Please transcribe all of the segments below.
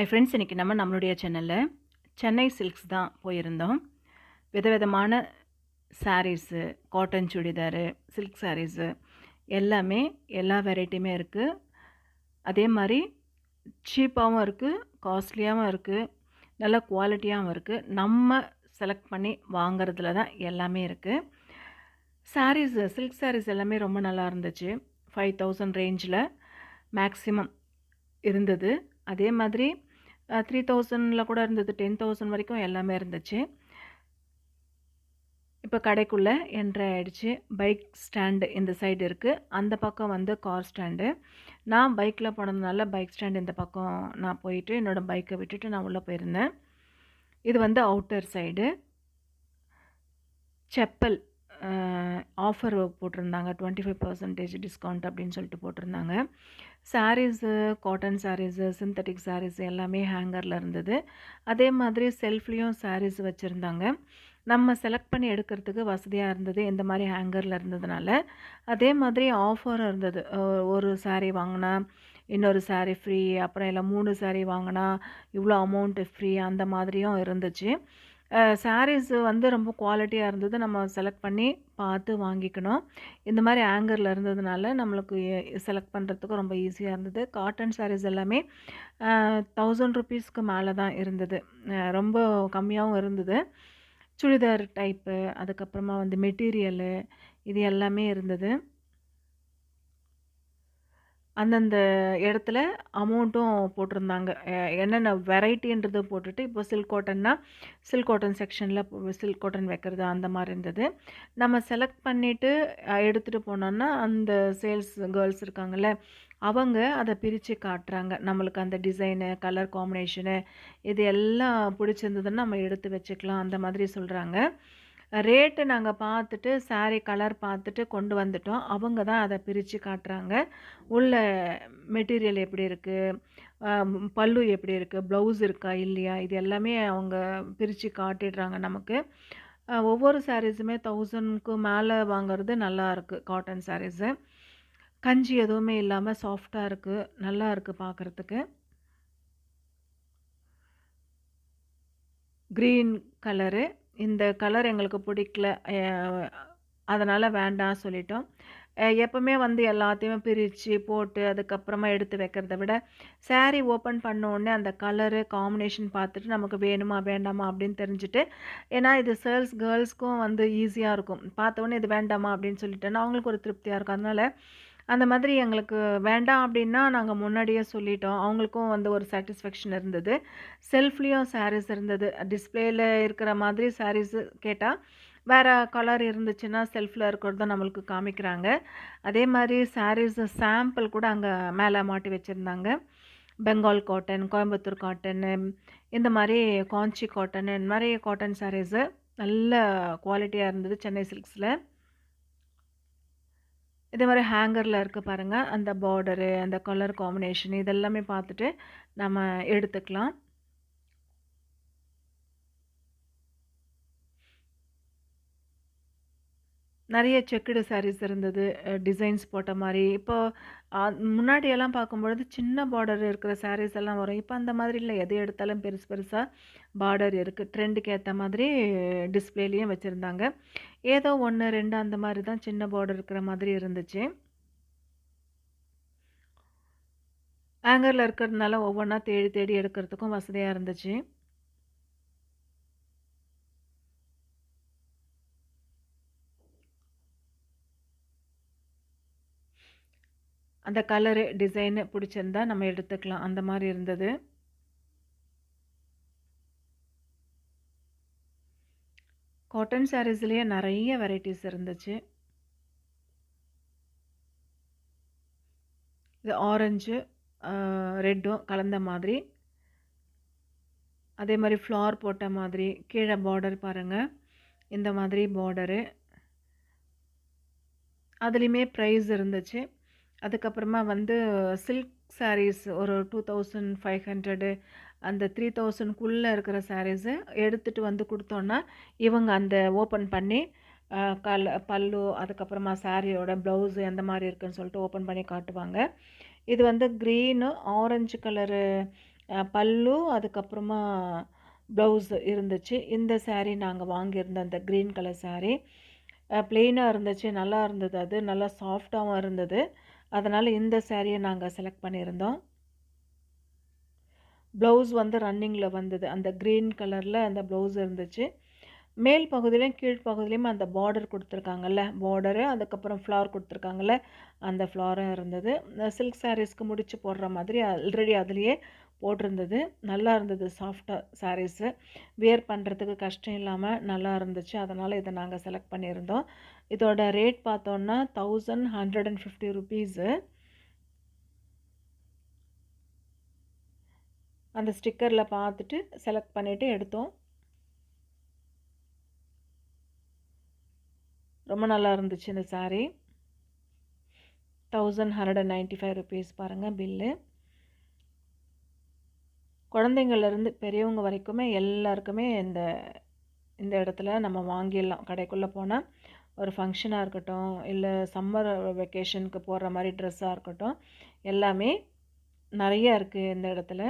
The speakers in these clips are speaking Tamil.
ஐ ஃப்ரெண்ட்ஸ் இன்றைக்கி நம்ம நம்மளுடைய சேனலில் சென்னை சில்க்ஸ் தான் போயிருந்தோம். விதவிதமான sarees cotton churidar silk sarees எல்லாமே எல்லா வெரைட்டியுமே இருக்குது அதே மாதிரி சீப்பாகவும் இருக்குது காஸ்ட்லியாகவும் இருக்குது நல்ல குவாலிட்டியாகவும் இருக்குது நம்ம செலக்ட் பண்ணி வாங்குறதுல தான் எல்லாமே இருக்குது சாரீஸு சில்க் சாரீஸ் எல்லாமே ரொம்ப நல்லா இருந்துச்சு. ஃபைவ் தௌசண்ட் ரேஞ்சில் மேக்ஸிமம் இருந்தது. அதே மாதிரி த்ரீ தௌசண்டில் கூட இருந்தது. டென் தௌசண்ட் வரைக்கும் எல்லாமே இருந்துச்சு. இப்போ கடைக்குள்ளே என்ட்ரி ஆகிடுச்சு பைக் ஸ்டாண்டு இந்த சைடு இருக்குது அந்த பக்கம் வந்து கார் ஸ்டாண்டு. நான் பைக்கில் போனதுனால பைக் ஸ்டாண்ட் இந்த பக்கம் நான் போயிட்டு என்னோடய பைக்கை விட்டுட்டு நான் உள்ளே போயிருந்தேன். இது வந்து அவுட்டர் சைடு. செப்பல். ஆஃபர் போட்டிருந்தாங்க. டுவெண்ட்டி ஃபைவ் பர்சன்டேஜ் டிஸ்கவுண்ட் அப்படின்னு சொல்லிட்டு போட்டிருந்தாங்க. Sarees cotton sarees synthetic saris எல்லாமே ஹேங்கரில் இருந்தது. அதே மாதிரி செல்ஃப்லேயும் சாரீஸ் வச்சுருந்தாங்க. நம்ம செலக்ட் பண்ணி எடுக்கிறதுக்கு வசதியாக இருந்தது. இந்த மாதிரி ஹேங்கரில் இருந்ததுனால. அதே மாதிரி ஆஃபர் இருந்தது. ஒரு சாரீ வாங்கினா இன்னொரு சாரீ ஃப்ரீ அப்புறம் இல்லை மூணு சாரீ வாங்கினா இவ்வளோ அமௌண்ட்டு ஃப்ரீ அந்த மாதிரியும் இருந்துச்சு. சாரீஸ் வந்து ரொம்ப குவாலிட்டியாக இருந்தது நம்ம செலக்ட் பண்ணி பார்த்து வாங்கிக்கணும். இந்த மாதிரி ஆங்கரில் இருந்ததுனால நம்மளுக்கு செலக்ட் பண்ணுறதுக்கு ரொம்ப ஈஸியாக இருந்தது. காட்டன் சாரீஸ் எல்லாமே தௌசண்ட் ருபீஸ்க்கு மேலே தான் இருந்தது. ரொம்ப கம்மியாகவும் இருந்தது. சுடிதார் டைப்பு அதுக்கப்புறமா வந்து மெட்டீரியலு இது எல்லாமே இருந்தது. அந்தந்த இடத்துல அமௌண்ட்டும் போட்டிருந்தாங்க. என்னென்ன வெரைட்டின்றது போட்டுட்டு இப்போ சில்க் காட்டன்னா சில்க் காட்டன் செக்ஷனில் சில்க் காட்டன் வைக்கிறது அந்த மாதிரி இருந்தது. நம்ம செலக்ட் பண்ணிவிட்டு எடுத்துகிட்டு போனோன்னா அந்த சேல்ஸ் கேர்ள்ஸ் இருக்காங்கள்ல அவங்க அதை பிரித்து காட்டுறாங்க. நம்மளுக்கு அந்த டிசைனு கலர் காம்பினேஷனு இது எல்லாம் பிடிச்சிருந்ததுன்னு நம்ம எடுத்து வச்சுக்கலாம் அந்த மாதிரி சொல்கிறாங்க ரேட்டு நாங்கள் பார்த்துட்டு சாரீ கலர் பார்த்துட்டு கொண்டு வந்துட்டோம். அவங்க தான் அதை பிரித்து காட்டுறாங்க. உள்ள மெட்டீரியல் எப்படி இருக்குது பல்லு எப்படி இருக்குது ப்ளவுஸ் இருக்கா? இல்லையா? இது எல்லாமே அவங்க பிரித்து காட்டிடுறாங்க நமக்கு. ஒவ்வொரு சாரீஸுமே தௌசண்ட்க்கு மேலே வாங்குறது நல்லா இருக்குது காட்டன் சாரீஸு கஞ்சி எதுவுமே இல்லாமல் சாஃப்டாக இருக்குது நல்லா இருக்குது பார்க்குறதுக்கு க்ரீன் கலரு இந்த கலர் எங்களுக்கு பிடிக்கல அதனால் வேண்டாம் சொல்லிட்டோம். எப்போவுமே வந்து எல்லாத்தையுமே பிரித்து போட்டு அதுக்கப்புறமா எடுத்து வைக்கிறத விட சாரீ ஓப்பன் பண்ண உடனே அந்த கலரு காம்பினேஷன் பார்த்துட்டு நமக்கு வேணுமா வேண்டாமா அப்படின்னு தெரிஞ்சுட்டு ஏன்னா இது சேல்ஸ் கேர்ள்ஸ்க்கும் வந்து ஈஸியாக இருக்கும். பார்த்தோன்னே இது வேண்டாமா அப்படின்னு சொல்லிட்டேன்னா அவங்களுக்கு ஒரு திருப்தியாக இருக்கும். அதனால் அந்த மாதிரி எங்களுக்கு வேண்டாம் அப்படின்னா நாங்கள் முன்னாடியே சொல்லிட்டோம். அவங்களுக்கும் வந்து ஒரு சாட்டிஸ்ஃபேக்ஷன் இருந்தது. செல்ஃப்லேயும் சாரீஸ் இருந்தது. டிஸ்பிளேயில் இருக்கிற மாதிரி சாரீஸ் கேட்டால் வேறு கலர் இருந்துச்சுன்னா செல்ஃபில் இருக்கிறது தான் நம்மளுக்கு காமிக்கிறாங்க. அதே மாதிரி சாரீஸ் சாம்பிள் கூட அங்கே மேலே மாட்டி வச்சுருந்தாங்க. பெங்கால் காட்டன் கோயம்புத்தூர் காட்டனு இந்த மாதிரி காஞ்சி காட்டன் இந்த மாதிரி காட்டன் சாரீஸு நல்ல குவாலிட்டியாக இருந்தது சென்னை சில்க்ஸில் இதே மாதிரி ஹேங்கரில் இருக்க பாருங்கள் அந்த பார்டரு அந்த கலர் காம்பினேஷன் இதெல்லாமே பார்த்துட்டு நம்ம எடுத்துக்கலாம். நிறைய செக்குடு சாரீஸ் இருந்தது டிசைன்ஸ் போட்ட மாதிரி இப்போ முன்னாடியெல்லாம் பார்க்கும்பொழுது சின்ன பார்டர் இருக்கிற சாரீஸ் எல்லாம் வரும். இப்போ அந்த மாதிரி இல்லை. எது எடுத்தாலும் பெருசு பெருசாக பார்டர் இருக்குது ட்ரெண்டுக்கு ஏற்ற மாதிரி டிஸ்பிளேலேயும் வச்சுருந்தாங்க. ஏதோ ஒன்று ரெண்டு அந்த மாதிரி தான் சின்ன பார்டர் இருக்கிற மாதிரி இருந்துச்சு. ஆங்கரில் இருக்கிறதுனால ஒவ்வொன்றா தேடி தேடி எடுக்கிறதுக்கும் வசதியாக இருந்துச்சு. அந்த கலரு டிசைனு பிடிச்சிருந்தா நம்ம எடுத்துக்கலாம். அந்த மாதிரி இருந்தது. காட்டன் சாரீஸ்லேயே நிறைய வெரைட்டிஸ் இருந்துச்சு. இது ஆரஞ்சு ரெட்டும் கலந்த மாதிரி. அதே மாதிரி ஃப்ளார் போட்ட மாதிரி கீழே பார்டர் பாருங்கள் இந்த மாதிரி பார்டரு அதுலேயுமே ப்ரைஸ் இருந்துச்சு. அதுக்கப்புறமா வந்து சில்க் சாரீஸ் ஒரு டூ தௌசண்ட் ஃபைவ் ஹண்ட்ரடு அந்த த்ரீ தௌசண்ட்குள்ளே இருக்கிற சாரீஸு எடுத்துகிட்டு வந்து கொடுத்தோன்னா இவங்க அந்த ஓப்பன் பண்ணி கல் பல்லு அதுக்கப்புறமா சாரியோட ப்ளவுஸு எந்த மாதிரி இருக்குன்னு சொல்லிட்டு ஓப்பன் பண்ணி காட்டுவாங்க இது வந்து க்ரீனு ஆரஞ்சு கலரு பல்லு, அதுக்கப்புறமா ப்ளவுஸ் இருந்துச்சு. இந்த சாரீ நாங்கள் வாங்கியிருந்தோம். அந்த க்ரீன் கலர் சாரீ. ப்ளெயினாக இருந்துச்சு. நல்லா இருந்தது அது. நல்லா சாஃப்டாகவும் இருந்தது. அதனால் இந்த சேரீயை நாங்கள் செலக்ட் பண்ணியிருந்தோம். ப்ளவுஸ் வந்து ரன்னிங்கில் வந்தது. அந்த கிரீன் கலரில் அந்த ப்ளவுஸ் இருந்துச்சு. மேல் பகுதியிலையும் கீழ்ப்பகுதியிலையும் அந்த பார்டர் கொடுத்துருக்காங்கல்ல பார்டரு அதுக்கப்புறம் ஃப்ளார் கொடுத்துருக்காங்கல்ல அந்த ஃப்ளாரும் இருந்தது. சில்க் சாரீஸ்க்கு முடித்து போடுற மாதிரி ஆல்ரெடி அதுலேயே போட்டிருந்தது. நல்லா இருந்தது சாஃப்டாக சாரீஸு. வியர் பண்ணுறதுக்கு கஷ்டம் இல்லாமல் நல்லா இருந்துச்சு. அதனால் இதை நாங்கள் செலக்ட் பண்ணியிருந்தோம். இதோட ரேட் பார்த்தோன்னா thousand hundred and fifty rupees அந்த ஸ்டிக்கரில் பார்த்துட்டு செலக்ட் பண்ணிவிட்டு எடுத்தோம். ரொம்ப நல்லா இருந்துச்சு இந்த சாரீ. ₹1195 பாருங்க பில்லு. குழந்தைங்கள்லேருந்து பெரியவங்க வரைக்குமே எல்லாருக்குமே இந்த இந்த இடத்துல நம்ம வாங்கிடலாம். கடைக்குள்ளே போனால் ஒரு ஃபங்க்ஷனாக இருக்கட்டும், இல்லை சம்மர் வெக்கேஷனுக்கு போடுற மாதிரி ட்ரெஸ்ஸாக இருக்கட்டும், எல்லாமே நிறையா இருக்குது இந்த இடத்துல.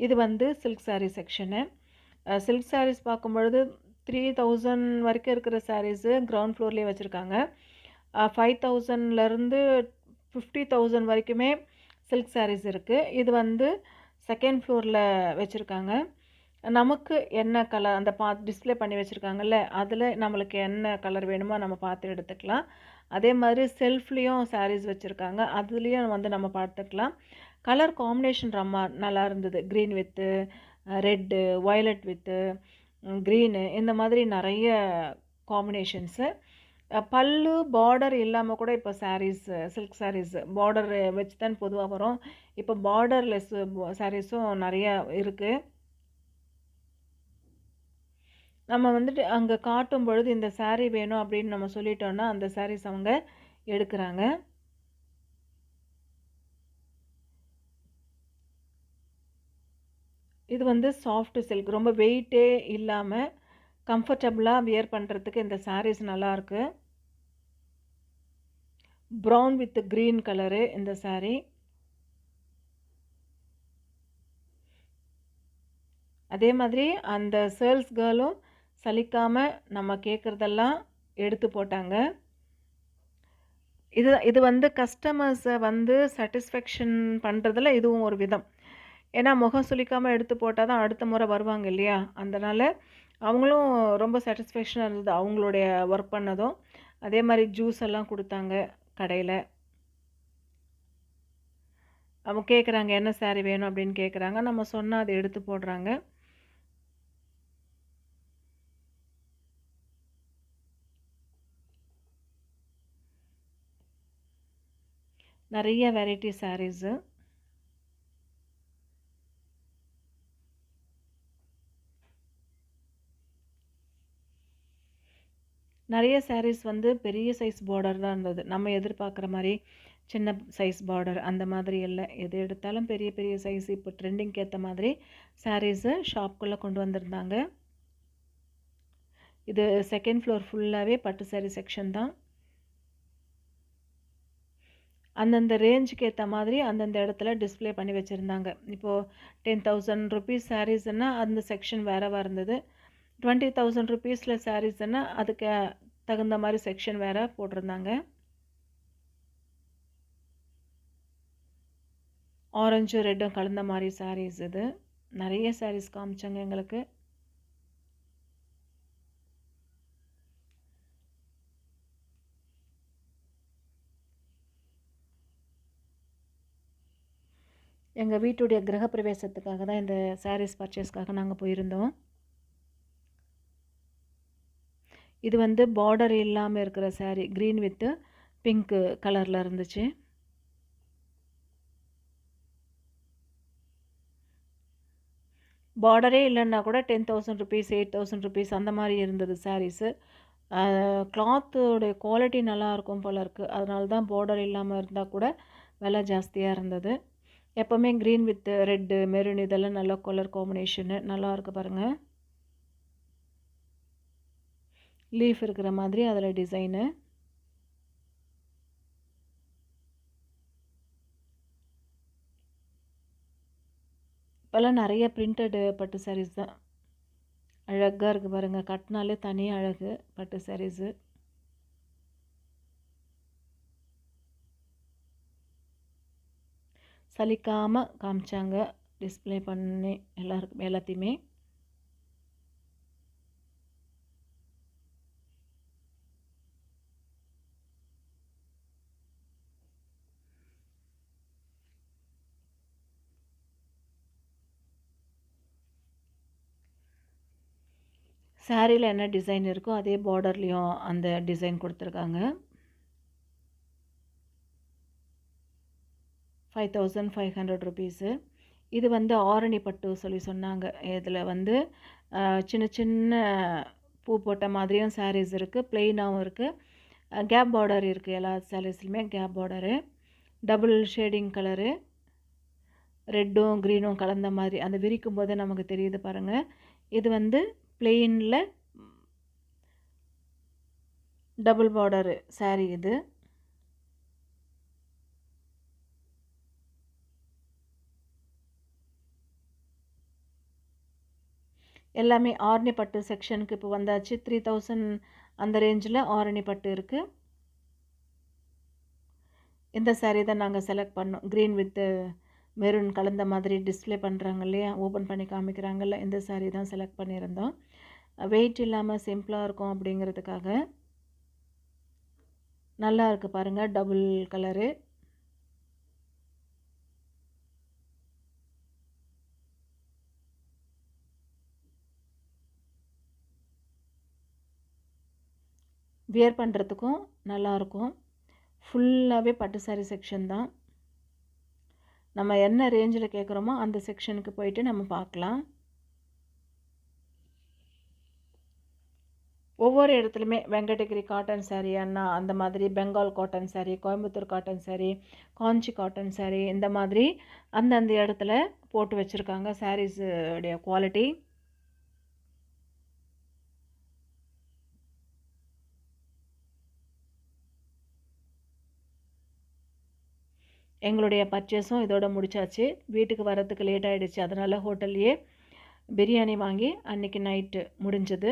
இது வந்து silk sari section. Silk saris பார்க்கும்பொழுது 3000 வரைக்கும் இருக்கிற சாரீஸு கிரவுண்ட் ஃப்ளோர்லேயே வச்சுருக்காங்க ஃபைவ் தௌசண்ட்லேருந்து ஃபிஃப்டி தௌசண்ட் வரைக்குமே சில்க் சாரீஸ் இருக்குது இது வந்து செகண்ட் ஃப்ளோரில் வச்சுருக்காங்க நமக்கு என்ன கலர் அந்த பா டிஸ்ப்ளே பண்ணி வச்சுருக்காங்கல்ல அதில் நம்மளுக்கு என்ன கலர் வேணுமோ நம்ம பார்த்து எடுத்துக்கலாம். அதே மாதிரி செல்ஃப்லேயும் சாரீஸ் வச்சுருக்காங்க அதுலேயும் வந்து நம்ம பார்த்துக்கலாம். கலர் காம்பினேஷன் ரொம்ப நல்லா இருந்தது. Green with red, violet with green இந்த மாதிரி நிறைய காம்பினேஷன்ஸு. பல்லு, பார்டர் இல்லாமல் கூட இப்போ சாரீஸ் சில்க் சாரீஸ் பார்டர் வச்சு தான் பொதுவாக வரும். இப்போ பார்டர்லெஸ் சாரீஸும் நிறையா இருக்குது நம்ம வந்துட்டு அங்கே காட்டும் பொழுது இந்த சாரீ வேணும் அப்படின்னு நம்ம சொல்லிட்டோன்னா அந்த சாரீஸ் அவங்க எடுக்கிறாங்க இது வந்து சாஃப்ட் சில்க். ரொம்ப வெயிட்டே இல்லாமல் கம்ஃபர்டபுளாக வியர் பண்ணுறதுக்கு இந்த சாரீஸ் நல்லாயிருக்கு ப்ரவுன் வித் க்ரீன் கலரு இந்த சாரீ. அதே மாதிரி அந்த சேல்ஸ் கேர்ளும் சலிக்காமல் நம்ம கேட்குறதெல்லாம் எடுத்து போட்டாங்க. இது இது வந்து கஸ்டமர்ஸை வந்து சாட்டிஸ்ஃபேக்ஷன் பண்ணுறதில் இதுவும் ஒரு விதம். ஏன்னா முகம் சுளிக்காமல் எடுத்து போட்டால் தான் அடுத்த முறை வருவாங்க இல்லையா? அதனால் அவங்களும் ரொம்ப சாட்டிஸ்ஃபேக்ஷனாக இருந்தது. அவங்களுடைய ஒர்க் பண்ணதும். அதே மாதிரி ஜூஸ் எல்லாம் கொடுத்தாங்க கடையில் அவங்க கேட்குறாங்க, "என்ன சாரீ வேணும்?" அப்படின்னு கேட்குறாங்க. நம்ம சொன்னால் அதை எடுத்து போடுறாங்க. நிறைய வெரைட்டி சாரீஸு. நிறைய சாரீஸ் வந்து பெரிய சைஸ் பார்டர் தான் இருந்தது. நம்ம எதிர்பார்க்குற மாதிரி சின்ன சைஸ் பார்டர் அந்த மாதிரி இல்லை எது எடுத்தாலும் பெரிய பெரிய சைஸ் இப்போ ட்ரெண்டிங்க்கு ஏற்ற மாதிரி சாரீஸு ஷாப்குள்ளே கொண்டு வந்திருந்தாங்க. இது செகண்ட் ஃப்ளோர் ஃபுல்லாகவே பட்டு சாரீ செக்ஷன் தான். அந்தந்த ரேஞ்சுக்கு ஏற்ற மாதிரி அந்தந்த இடத்துல டிஸ்ப்ளே பண்ணி வச்சுருந்தாங்க இப்போது டென் தௌசண்ட் ருபீஸ் சாரீஸ்னால் அந்த செக்ஷன் வேறவாக இருந்தது. டுவெண்ட்டி தௌசண்ட் ருபீஸில் சாரீஸ்னால் அதுக்கு தகுந்த மாதிரி செக்ஷன் வேறு போட்டிருந்தாங்க. ஆரஞ்சும், ரெட்டும் கலந்த மாதிரி சாரீஸ் இது. நிறைய சாரீஸ் காமிச்சாங்க எங்களுக்கு. எங்கள் வீட்டுடைய கிரகப்பிரவேசத்துக்காக தான் இந்த சாரீஸ் பர்ச்சேஸ்க்காக நாங்கள் போயிருந்தோம். இது வந்து பார்டர் இல்லாமல் இருக்கிற சாரீ. கிரீன் வித்து பிங்க்கு கலரில் இருந்துச்சு. பார்டரே இல்லைன்னா கூட ₹10,000 ₹8,000 அந்த மாதிரி இருந்தது சாரீஸு. கிளாத்தோடைய குவாலிட்டி நல்லாயிருக்கும் போல இருக்குது அதனால தான் பார்டர் இல்லாமல் இருந்தால் கூட விலை ஜாஸ்தியாக இருந்தது. எப்போவுமே க்ரீன் வித் ரெட்டு, மெரூன் இதெல்லாம் நல்ல கலர் காம்பினேஷனு. நல்லாருக்கு பாருங்கள் லீஃப் இருக்கிற மாதிரி அதில் டிசைனு. இப்போல்லாம் நிறைய பிரிண்டடு பட்டு சாரீஸ் தான். அழகாக இருக்குது பாருங்கள் கட்டினாலே தனி அழகு பட்டு சாரீஸு சலிக்காமல் காமிச்சாங்க. டிஸ்ப்ளே பண்ணி எல்லாருக்கும் எல்லாத்தையுமே. சாரியில் என்ன டிசைன் இருக்கோ அதே பார்டர்லேயும் அந்த டிசைன் கொடுத்துருக்காங்க. Five thousand five hundred rupees இது வந்து ஆரணி பட்டு சொல்லி சொன்னாங்க. இதில் வந்து சின்ன சின்ன பூ போட்ட மாதிரியும் சாரீஸ் இருக்குது ப்ளெயினாகவும் இருக்குது கேப் பார்டர் இருக்குது எல்லா சாரீஸ்லையுமே gap border double shading colour ரெட்டும் க்ரீனும் கலந்த மாதிரி அந்த விரிக்கும் போதே நமக்கு தெரியுது பாருங்கள் இது வந்து பிளெயினில் டபுள் பார்டரு saree இது. எல்லாமே ஆரணி பட்டு செக்ஷனுக்கு இப்போ வந்தாச்சு. த்ரீ தௌசண்ட் அந்த ரேஞ்சில் ஆரணி பட்டு இருக்குது இந்த சாரீ தான் நாங்கள் செலக்ட் பண்ணோம். க்ரீன் வித்து மெரூன் கலந்த மாதிரி டிஸ்ப்ளே பண்ணுறாங்க இல்லையா? ஓப்பன் பண்ணி காமிக்கிறாங்கல்ல இந்த சாரீ தான் செலக்ட் பண்ணியிருந்தோம். வெயிட் இல்லாமல் சிம்பிளாக இருக்கும் அப்படிங்கிறதுக்காக நல்லா இருக்குது பாருங்கள் டபுள் கலரு வியர் பண்ணுறதுக்கும் நல்லாயிருக்கும் ஃபுல்லாகவே பட்டு saree செக்ஷன் தான். நம்ம என்ன ரேஞ்சில் கேட்குறோமோ அந்த செக்ஷனுக்கு போயிட்டு நம்ம பார்க்கலாம். ஒவ்வொரு இடத்துலையுமே வெங்கடகிரி காட்டன் சாரீ அண்ணா அந்த மாதிரி Bengal cotton sari Coimbatore cotton sari Kanchi cotton sari இந்த மாதிரி அந்தந்த இடத்துல போட்டு வச்சுருக்காங்க சாரீஸுடைய குவாலிட்டி எங்களுடைய பர்ச்சேஸும் இதோட முடிச்சாச்சு. வீட்டுக்கு வரத்துக்கு லேட் ஆகிடுச்சு அதனால் ஹோட்டல்லையே பிரியாணி வாங்கி அன்றைக்கி நைட்டு முடிஞ்சது.